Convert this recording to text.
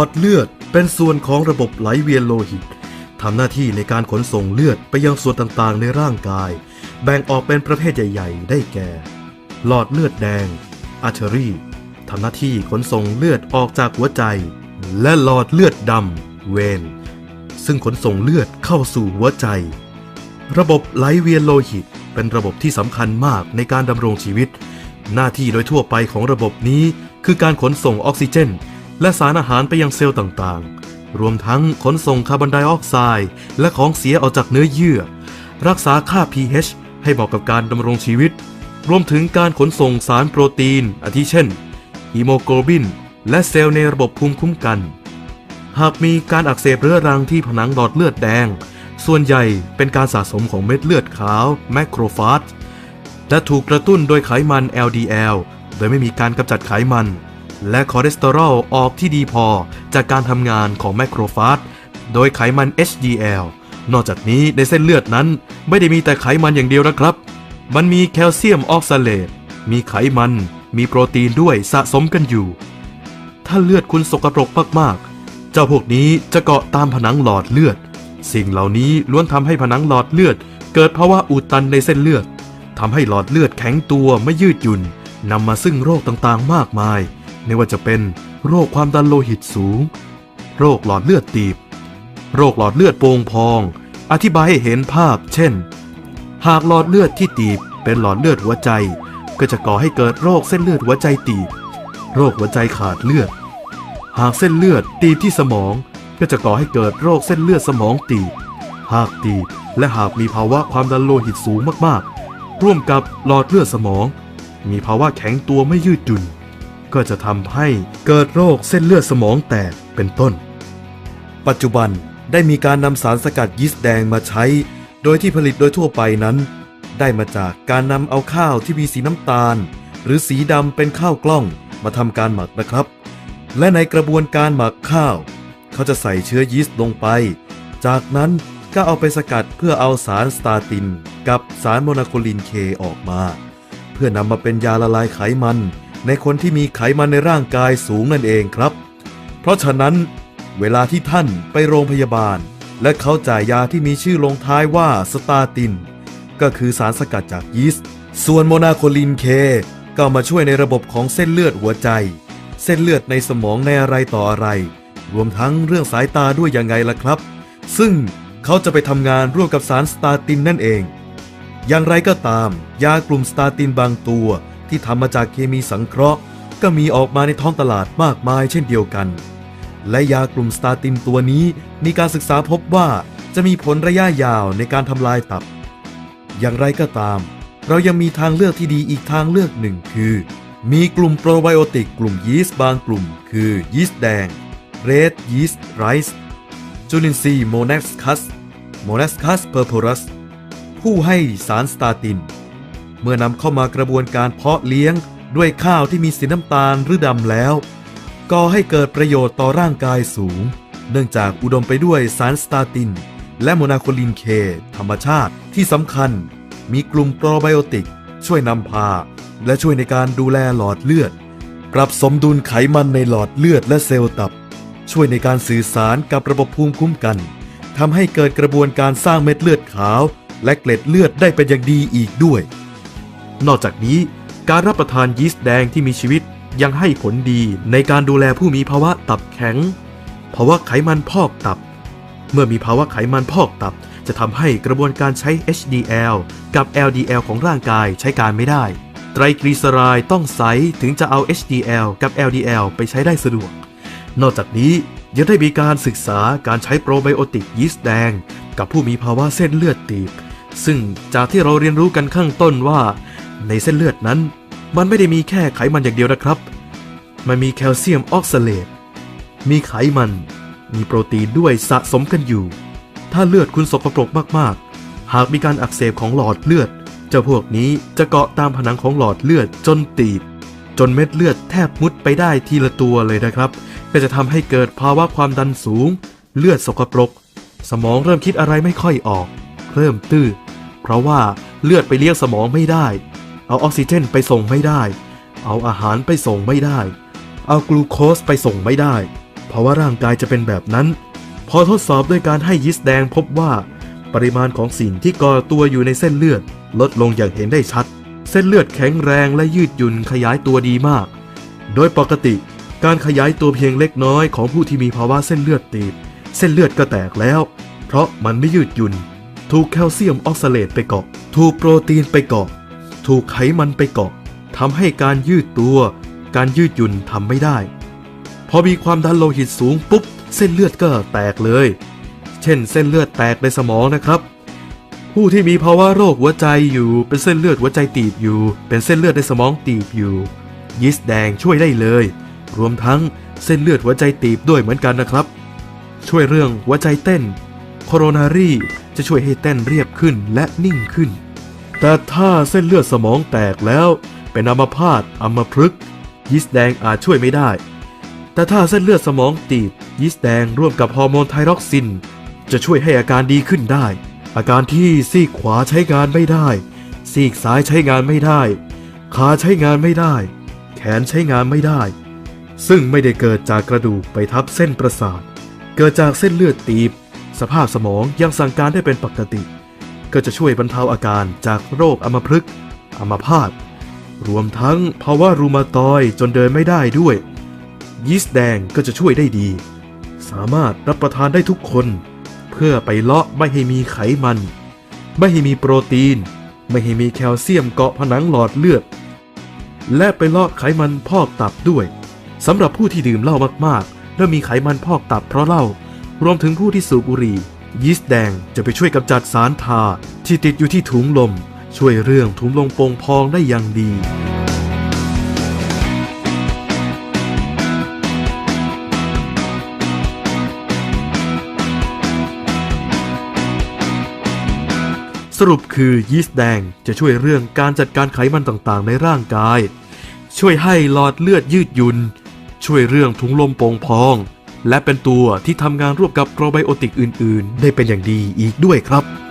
อดเลือดเป็นส่วนของระบบไหลเวียนโลหิตทำหน้าที่ในการขนส่งเลือดไปยังส่วนต่างๆ ในร่างกาย แบ่งออกเป็นประเภทใหญ่ ๆ ได้แก่ หลอดเลือดแดงอาร์เทอรี่ทำหน้าที่ขนส่งเลือดออกจากหัวใจ และหลอดเลือดดำเวนซึ่งขนส่งเลือดเข้าสู่หัวใจ ระบบไหลเวียนโลหิต เป็นระบบที่สำคัญมากในการดำรงชีวิต หน้าที่โดยทั่วไปของระบบนี้ คือการขนส่งออกซิเจน และสารอาหารไปยังเซลล์ต่างๆ รวมทั้งขนส่งคาร์บอนไดออกไซด์และของเสียออกจากเนื้อเยื่อ รักษาค่า pH ให้เหมาะกับการดำรงชีวิต รวมถึงการขนส่งสารโปรตีน อาทิเช่นฮีโมโกลบิน และเซลล์ในระบบภูมิคุ้มกัน หากมีการอักเสบเรื้อรังที่ผนังหลอดเลือดแดง ส่วนใหญ่เป็นการสะสมของเม็ดเลือดขาวแมคโครฟาจและถูกกระตุ้นโดยไขมัน LDL โดยไม่มีการกำจัดไขมัน และคอเลสเตอรอลออกที่ดีพอจากการทำงานของแมคโครฟาจโดยไขมัน HDL นอกจากนี้ในเส้นเลือดนั้น ไม่ได้มีแต่ไขมันอย่างเดียวนะครับ มันมีแคลเซียมออกซาเลต มีไขมัน มีโปรตีนด้วยสะสมกันอยู่ ถ้าเลือดคุณสกปรกมากๆ เจ้าพวกนี้จะเกาะตามผนังหลอดเลือด สิ่งเหล่านี้ล้วนทำให้ผนังหลอดเลือด เกิดภาวะอุดตันในเส้นเลือดทำให้หลอดเลือดแข็งตัวไม่ยืดหยุ่นนำมาซึ่งโรคต่างๆ มากมาย ไม่ว่าจะเป็นโรคความดันโลหิตสูง โรคหลอดเลือดตีบ โรคหลอดเลือดโป่งพอง อธิบายให้เห็นภาพ เช่น หากหลอดเลือดที่ตีบเป็นหลอดเลือดหัวใจ ก็จะก่อให้เกิดโรคเส้นเลือดหัวใจตีบ โรคหัวใจขาดเลือด หากเส้นเลือดตีบที่สมองก็จะก่อให้เกิดโรคเส้นเลือดสมองตีบ หากตีบและหากมีภาวะความดันโลหิตสูงมากๆ ร่วมกับหลอดเลือดสมอง มีภาวะแข็งตัวไม่ยืดหยุ่น ก็จะทำให้เกิดโรคเส้นเลือดสมองแตกเป็นต้น ปัจจุบันได้มีการนำสารสกัดยีสต์แดงมาใช้ โดยที่ผลิตโดยทั่วไปนั้น ได้มาจากการนำเอาข้าวที่มีสีน้ำตาล หรือสีดำเป็นข้าวกล้องมาทำการหมักนะครับ และในกระบวนการหมักข้าว เขาจะใส่เชื้อยีสต์ลงไป จากนั้นก็เอาไปสกัดเพื่อเอาสารสตาติน กับสารโมนาโคลินเคออกมา เพื่อนำมาเป็นยาละลายไขมัน ในคนที่มีไขมันในร่างกายสูงนั่นเองครับ เพราะฉะนั้นเวลาที่ท่านไปโรงพยาบาล และเขาจ่ายยาที่มีชื่อลงท้ายว่าสตาติน ก็คือสารสกัดจากยีสต์ ส่วนโมนาโคลินเคก็มาช่วยในระบบของเส้นเลือดหัวใจ เส้นเลือดในสมองในอะไรต่ออะไร รวมทั้งเรื่องสายตาด้วยยังไงล่ะครับ ซึ่งเขาจะไปทำงานร่วมกับสารสตาตินนั่นเอง อย่างไรก็ตาม ยากลุ่มสตาตินบางตัว ที่ทำมาจากเคมีสังเคราะห์ ก็มีออกมาในท้องตลาดมากมายเช่นเดียวกัน และยากลุ่มสตาตินตัวนี้มีการศึกษาพบว่าจะมีผลระยะยาวในการทำลายตับ อย่างไรก็ตาม เรายังมีทางเลือกที่ดีอีกทางเลือกหนึ่งคือ มีกลุ่มโปรไบโอติกกลุ่มยีสต์บางกลุ่ม คือยีสต์แดง Red Yeast Rice จุลินทรีย์โมนัสคัสโมนัสคัสเพอร์โพรัสผู้ให้สารสตาติน เมื่อนำเข้ามากระบวนการเพาะเลี้ยงด้วยข้าวที่มีสีน้ำตาลหรือดำแล้วก่อให้เกิดประโยชน์ต่อร่างกายสูง เนื่องจากอุดมไปด้วยสารสตาติน และโมนาโคลินเค ธรรมชาติที่สำคัญ มีกลุ่มโปรไบโอติก ช่วยนำพา และช่วยในการดูแลหลอดเลือด ปรับสมดุลไขมันในหลอดเลือดและเซลล์ตับ ช่วยในการสื่อสารกับระบบภูมิคุ้มกันทำให้เกิดกระบวนการสร้างเม็ดเลือดขาว และเกล็ดเลือดได้เป็นอย่างดีอีกด้วย นอกจากนี้การรับประทานยีสต์แดงที่มีชีวิตยังให้ผลดีในการดูแลผู้มีภาวะตับแข็ง ภาวะไขมันพอกตับ เมื่อมีภาวะไขมันพอกตับ จะทำให้กระบวนการใช้ HDL กับ LDL ของร่างกายใช้การไม่ได้ ไตรกลีเซอไรด์ต้องใสถึงจะเอา HDL กับ LDL ไปใช้ได้สะดวก นอกจากนี้ยังได้มีการศึกษาการใช้โปรไบโอติกยีสต์แดง กับผู้มีภาวะเส้นเลือดตีบ ซึ่งจากที่เราเรียนรู้กันข้างต้นว่า ในเส้นเลือดนั้น มันไม่ได้มีแค่ไขมันอย่างเดียวนะครับ มันมีแคลเซียมออกซาเลต มีไขมัน มีโปรตีนด้วยสะสมกันอยู่ ถ้าเลือดคุณสกปรกมากๆ หากมีการอักเสบของหลอดเลือด เจ้าพวกนี้จะเกาะตามผนังของหลอดเลือดจนตีบ จนเม็ดเลือดแทบมุดไปได้ทีละตัวเลยนะครับ ก็จะทำให้เกิดภาวะความดันสูง เลือดสกปรก สมองเริ่มคิดอะไรไม่ค่อยออก เริ่มตื้อเพราะว่าเลือดไปเลี้ยงสมองไม่ได้ เอาออกซิเจนไปส่งไม่ได้ เอาอาหารไปส่งไม่ได้ เอากลูโคสไปส่งไม่ได้ เพราะว่าร่างกายจะเป็นแบบนั้น พอทดสอบด้วยการให้ยีสต์แดงพบว่า ปริมาณของสิ่งที่ก่อตัวอยู่ในเส้นเลือด ลดลงอย่างเห็นได้ชัด เส้นเลือดแข็งแรงและยืดหยุ่นขยายตัวดีมาก โดยปกติ การขยายตัวเพียงเล็กน้อยของผู้ที่มีภาวะเส้นเลือดตีบ เส้นเลือดก็แตกแล้ว เพราะมันไม่ยืดหยุ่นถูกแคลเซียมออกซาเลตไปเกาะ ถูกโปรตีนไปเกาะ ถูกไขมันไปเกาะทำให้การยืดตัว การยืดหยุ่นทำไม่ได้ พอมีความดันโลหิตสูงปุ๊บ เส้นเลือดก็แตกเลย เช่น เส้นเลือดแตกในสมองนะครับ ผู้ที่มีภาวะโรคหัวใจอยู่ เป็นเส้นเลือดหัวใจตีบอยู่ เป็นเส้นเลือดในสมองตีบอยู่ ยีสต์แดงช่วยได้เลย รวมทั้งเส้นเลือดหัวใจตีบด้วยเหมือนกันนะครับ ช่วยเรื่องหัวใจเต้นโคโรนารีจะช่วยให้เต้นเรียบขึ้นและนิ่งขึ้น แต่ถ้าเส้นเลือดสมองแตกแล้ว เป็นอัมพาตอัมพฤกษ์ยีสต์แดงอาจช่วยไม่ได้ แต่ถ้าเส้นเลือดสมองตีบยีสต์แดงร่วมกับฮอร์โมนไทรอกซิน จะช่วยให้อาการดีขึ้นได้ อาการที่ซีกขวาใช้งานไม่ได้ ซีกซ้ายใช้งานไม่ได้ ขาใช้งานไม่ได้ แขนใช้งานไม่ได้ ซึ่งไม่ได้เกิดจากกระดูกไปทับเส้นประสาท เกิดจากเส้นเลือดตีบ สภาพสมองยังสั่งการได้เป็นปกติ ก็จะช่วยบรรเทาอาการจากโรคอัมพฤกษ์อัมพาตรวมทั้งภาวะรูมาตอยจนเดินไม่ได้ด้วย ยีสต์แดงก็จะช่วยได้ดี สามารถรับประทานได้ทุกคน เพื่อไปเลาะไม่ให้มีไขมัน ไม่ให้มีโปรตีน ไม่ให้มีแคลเซียมเกาะผนังหลอดเลือด และไปเลาะไขมันพอกตับด้วยสำหรับผู้ที่ดื่มเหล้ามากๆ และมีไขมันพอกตับเพราะเหล้ารวมถึงผู้ที่สูบบุหรี่ ยีสต์แดงจะไปช่วยกำจัดสารทาที่ติดอยู่ที่ถุงลม ช่วยเรื่องถุงลมโป่งพองได้อย่างดี สรุปคือยีสต์แดงจะช่วยเรื่องการจัดการไขมันต่างๆ ในร่างกาย ช่วยให้หลอดเลือดยืดหยุ่นช่วยเรื่องถุงลมโป่งพอง และเป็นตัวที่ทำงานร่วมกับโปรไบโอติกอื่น ๆ ได้เป็นอย่างดีอีกด้วยครับ